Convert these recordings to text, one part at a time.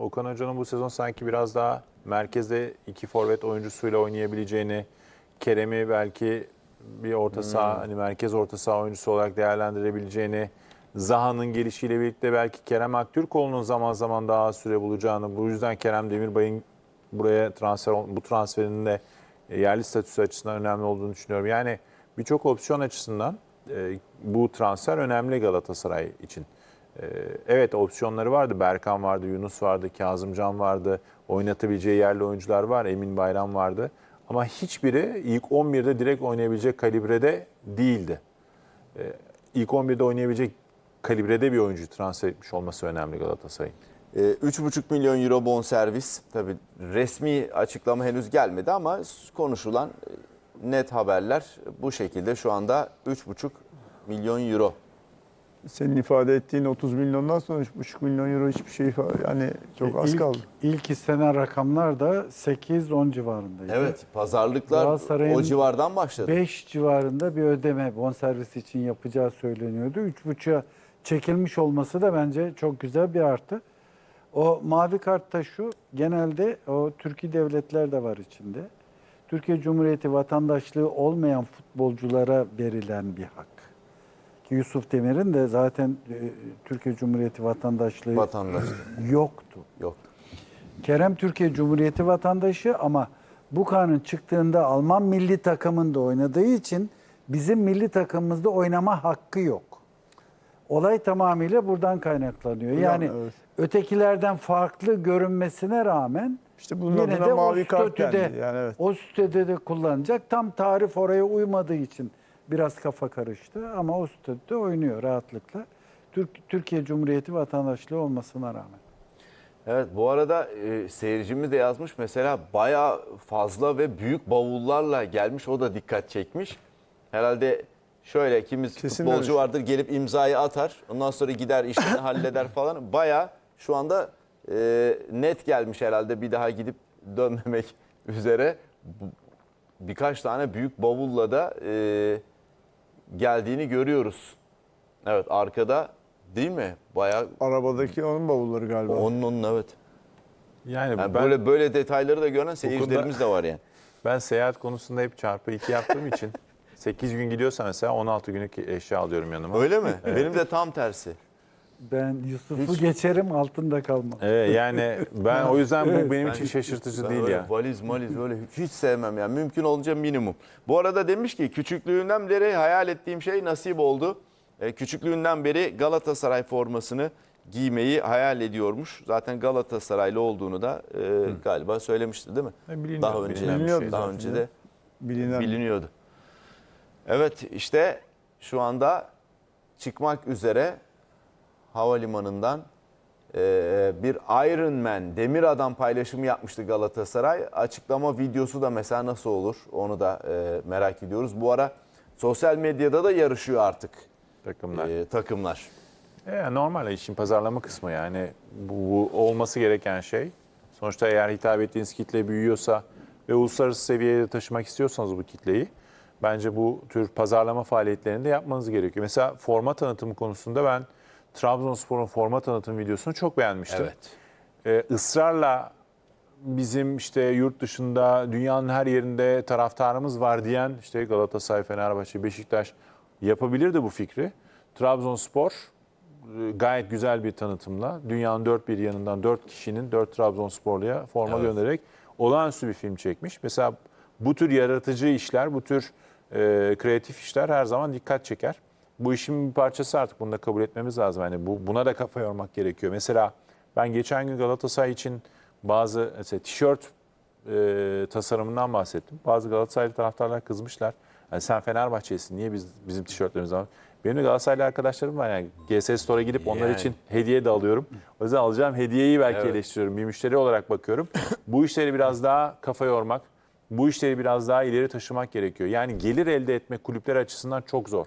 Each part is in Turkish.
Okan Hoca'nın bu sezon sanki biraz daha merkezde iki forvet oyuncusuyla oynayabileceğini, Kerem'i belki bir orta saha, hani merkez orta saha oyuncusu olarak değerlendirebileceğini, Zaha'nın gelişiyle birlikte belki Kerem Aktürkoğlu'nun zaman zaman daha süre bulacağını, bu yüzden Kerem Demirbay'ın buraya transfer bu transferinin de e, yerli statüsü açısından önemli olduğunu düşünüyorum. Yani birçok opsiyon açısından e, bu transfer önemli Galatasaray için. E, evet opsiyonları vardı. Berkan vardı, Yunus vardı, Kazımcan vardı. Oynatabileceği yerli oyuncular var. Emin Bayram vardı. Ama hiçbiri ilk 11'de direkt oynayabilecek kalibrede değildi. E, ilk 11'de oynayabilecek kalibrede bir oyuncu transfer etmiş olması önemli Galatasaray'ın. Ee, 3,5 milyon euro bonservis. Tabii resmi açıklama henüz gelmedi ama konuşulan e, net haberler bu şekilde şu anda 3,5 milyon euro. Senin ifade ettiğin 30 milyondan sonra 3,5 milyon euro hiçbir şey ifade yani çok az İlk- kaldı. İlk istenen rakamlar da 8-10 civarındaydı. Evet pazarlıklar o civardan başladı. 5 civarında bir ödeme bonservis için yapacağı söyleniyordu. 3,5'a çekilmiş olması da bence çok güzel bir artı. O mavi kartta şu, genelde o Türkiye devletler de var içinde. Türkiye Cumhuriyeti vatandaşlığı olmayan futbolculara verilen bir hak. Ki Yusuf Demir'in de zaten e, Türkiye Cumhuriyeti vatandaşlığı Vatandaş yoktu. yok. Kerem Türkiye Cumhuriyeti vatandaşı ama bu kanun çıktığında Alman milli takımında oynadığı için bizim milli takımımızda oynama hakkı yok. Olay tamamıyla buradan kaynaklanıyor. Yani evet. ötekilerden farklı görünmesine rağmen İşte bunun yine adına de mavi o kart statüde. Yani evet. o statüde de kullanacak. Tam tarif oraya uymadığı için biraz kafa karıştı ama o statüde oynuyor rahatlıkla. Türk, Türkiye Cumhuriyeti vatandaşlığı olmasına rağmen. Evet bu arada e, seyircimiz de yazmış mesela bayağı fazla ve büyük bavullarla gelmiş o da dikkat çekmiş. Herhalde şöyle kimiz Kesin futbolcu öyle. vardır gelip imzayı atar ondan sonra gider işini halleder falan. Bayağı şu anda e, net gelmiş herhalde bir daha gidip dönmemek üzere. Birkaç tane büyük bavulla da e, geldiğini görüyoruz. Evet arkada değil mi? Bayağı Arabadaki onun bavulları galiba. onun onun evet. Yani, Yani ben böyle böyle detayları da gören seyircilerimiz de var yani. Ben seyahat konusunda hep çarpı 2 yaptığım için 8 gün gidiyorsa mesela 16 günlük eşya alıyorum yanıma. Öyle mi? Benim de tam tersi. Ben Yusuf'u geçerim altında kalmam. Evet, yani ben o yüzden bu benim Ben için hiç- şaşırtıcı ben değil öyle ya. Valiz maliz öyle hiç, hiç sevmem yani. Mümkün olunca minimum. Bu arada demiş ki küçüklüğünden beri hayal ettiğim şey nasip oldu. E, küçüklüğünden beri Galatasaray formasını giymeyi hayal ediyormuş. Zaten Galatasaraylı olduğunu da e, galiba söylemişti değil mi? E, biliniyor, daha önce Biliniyordu şey. daha zaten önce ya. de Bilinen. biliniyordu. Evet işte şu anda çıkmak üzere havalimanından e, bir Iron Man, demir adam paylaşımı yapmıştı Galatasaray. Açıklama videosu da mesela nasıl olur onu da e, merak ediyoruz. Bu ara sosyal medyada da yarışıyor artık Takımlar. e, takımlar. E, normal işin pazarlama kısmı yani bu, olması gereken şey. Sonuçta eğer hitap ettiğiniz kitle büyüyorsa ve uluslararası seviyeye taşımak istiyorsanız bu kitleyi bence bu tür pazarlama faaliyetlerini de yapmanız gerekiyor. Mesela forma tanıtımı konusunda ben Trabzonspor'un forma tanıtım videosunu çok beğenmiştim. Evet. Ee, ısrarla bizim işte yurt dışında dünyanın her yerinde taraftarımız var diyen işte Galatasaray, Fenerbahçe, Beşiktaş yapabilirdi bu fikri. Trabzonspor e, gayet güzel bir tanıtımla dünyanın dört bir yanından dört kişinin dört Trabzonsporluya forma Evet. göndererek olağanüstü bir film çekmiş. Mesela bu tür yaratıcı işler, bu tür e, kreatif işler her zaman dikkat çeker. Bu işin bir parçası artık bunu da kabul etmemiz lazım. Yani bu buna da kafa yormak gerekiyor. Mesela ben geçen gün Galatasaray için bazı mesela tişört e, tasarımından bahsettim. Bazı Galatasaraylı taraftarlar kızmışlar. Yani sen Fenerbahçelisin niye biz bizim tişörtlerimiz var? Benim de Galatasaraylı arkadaşlarım var yani GS Store'a gidip onlar Yani. için hediye de alıyorum. O yüzden alacağım hediyeyi belki Evet. eleştiriyorum. Bir müşteri olarak bakıyorum. bu işleri biraz daha kafa yormak, bu işleri biraz daha ileri taşımak gerekiyor. Yani gelir elde etmek kulüpler açısından çok zor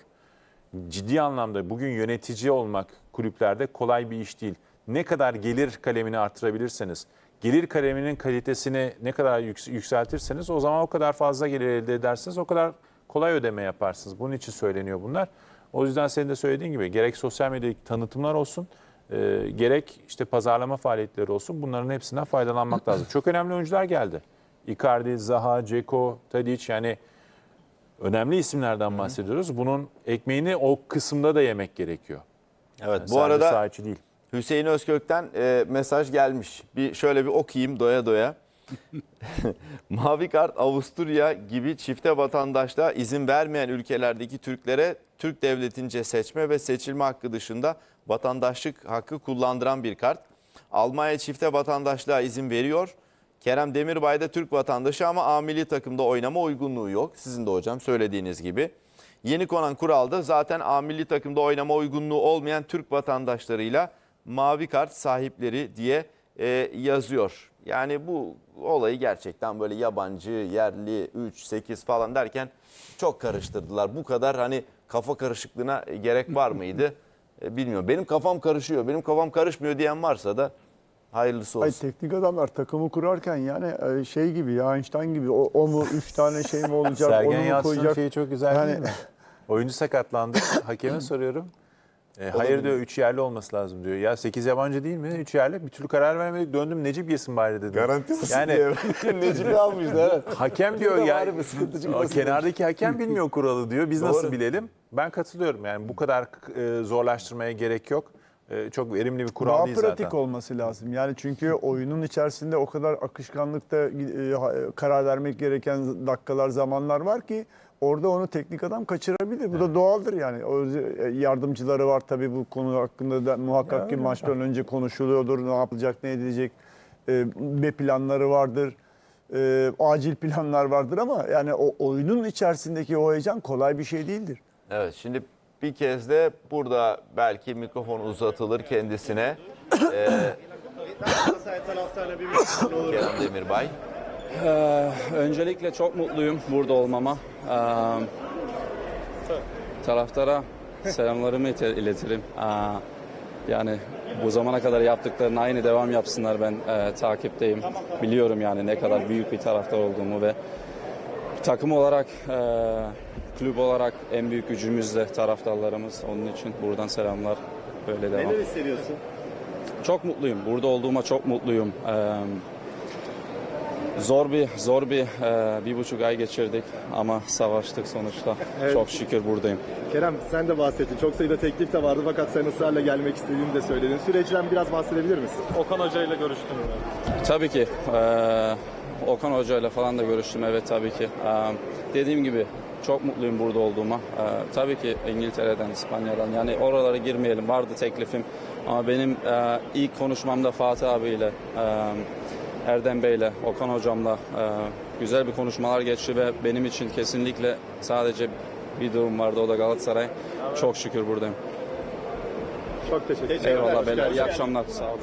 ciddi anlamda bugün yönetici olmak kulüplerde kolay bir iş değil. Ne kadar gelir kalemini artırabilirseniz, gelir kaleminin kalitesini ne kadar yüks- yükseltirseniz o zaman o kadar fazla gelir elde edersiniz, o kadar kolay ödeme yaparsınız. Bunun için söyleniyor bunlar. O yüzden senin de söylediğin gibi gerek sosyal medyadaki tanıtımlar olsun, e, gerek işte pazarlama faaliyetleri olsun bunların hepsinden faydalanmak lazım. Çok önemli oyuncular geldi. Icardi, Zaha, Ceko, Tadic yani önemli isimlerden bahsediyoruz. Bunun ekmeğini o kısımda da yemek gerekiyor. Evet Yani bu sadece arada değil. Hüseyin Özkök'ten e, mesaj gelmiş. Bir şöyle bir okuyayım doya doya. Mavi kart Avusturya gibi çifte vatandaşlığa izin vermeyen ülkelerdeki Türklere Türk devletince seçme ve seçilme hakkı dışında vatandaşlık hakkı kullandıran bir kart. Almanya çifte vatandaşlığa izin veriyor. Kerem Demirbay da Türk vatandaşı ama A milli takımda oynama uygunluğu yok. Sizin de hocam söylediğiniz gibi. Yeni konan kuralda zaten A milli takımda oynama uygunluğu olmayan Türk vatandaşlarıyla mavi kart sahipleri diye e, yazıyor. Yani bu olayı gerçekten böyle yabancı, yerli, 3, 8 falan derken çok karıştırdılar. Bu kadar hani kafa karışıklığına gerek var mıydı? E, bilmiyorum. Benim kafam karışıyor. Benim kafam karışmıyor diyen varsa da hayırlısı Ay olsun. teknik adamlar takımı kurarken yani e, şey gibi ya Einstein gibi o, o mu üç tane şey mi olacak onu Sergen mu Yalçın'ın koyacak? şeyi çok güzel Yani- değil mi? Oyuncu sakatlandı. Hakeme soruyorum. E, hayır diyor 3 yerli olması lazım diyor. Ya 8 yabancı değil mi? 3 yerli. Bir türlü karar veremedik. Döndüm Necip yesin bari dedim. Garanti olsun Yani diye. Necip'i almışlar. Evet. hakem diyor ya. o kenardaki hakem bilmiyor kuralı diyor. Biz nasıl Doğru. bilelim? Ben katılıyorum. Yani bu kadar e, zorlaştırmaya gerek yok. E, çok verimli bir kural Daha değil pratik zaten. olması lazım. Yani çünkü oyunun içerisinde o kadar akışkanlıkta e, karar vermek gereken dakikalar, zamanlar var ki orada onu teknik adam kaçırabilir. Bu da doğaldır yani. O e, yardımcıları var tabii bu konu hakkında da muhakkak ki maçtan önce konuşuluyordur. Ne yapılacak, ne edilecek. E, B planları vardır. E, acil planlar vardır ama yani o oyunun içerisindeki o heyecan kolay bir şey değildir. Evet şimdi bir kez de burada belki mikrofon uzatılır kendisine. Ee, Kerem Demirbay. Ee, öncelikle çok mutluyum burada olmama. Ee, taraftara selamlarımı iletirim. Ee, yani bu zamana kadar yaptıklarını aynı devam yapsınlar. Ben e, takipteyim. Biliyorum yani ne kadar büyük bir taraftar olduğumu ve takım olarak, e, kulüp olarak en büyük gücümüz de taraftarlarımız. Onun için buradan selamlar. Böyle devam. Neler hissediyorsun? Çok mutluyum. Burada olduğuma çok mutluyum. Ee, zor bir zor bir e, bir buçuk ay geçirdik ama savaştık sonuçta. Evet. Çok şükür buradayım. Kerem sen de bahsettin. Çok sayıda teklif de vardı fakat sen ısrarla gelmek istediğini de söyledin. Süreçten biraz bahsedebilir misin? Okan Hoca ile görüştüm ben. Tabii ki e, Okan Hoca ile falan da görüştüm. Evet tabii ki. E, dediğim gibi çok mutluyum burada olduğuma. E, tabii ki İngiltere'den, İspanya'dan yani oralara girmeyelim. Vardı teklifim. Ama benim e, ilk konuşmamda Fatih abiyle, e, Erdem Bey'le, Okan hocamla e, güzel bir konuşmalar geçti ve benim için kesinlikle sadece bir durum vardı o da Galatasaray. Çok şükür buradayım. Çok teşekkür ederim. Eyvallah beyler. İyi akşamlar. Sağ olun.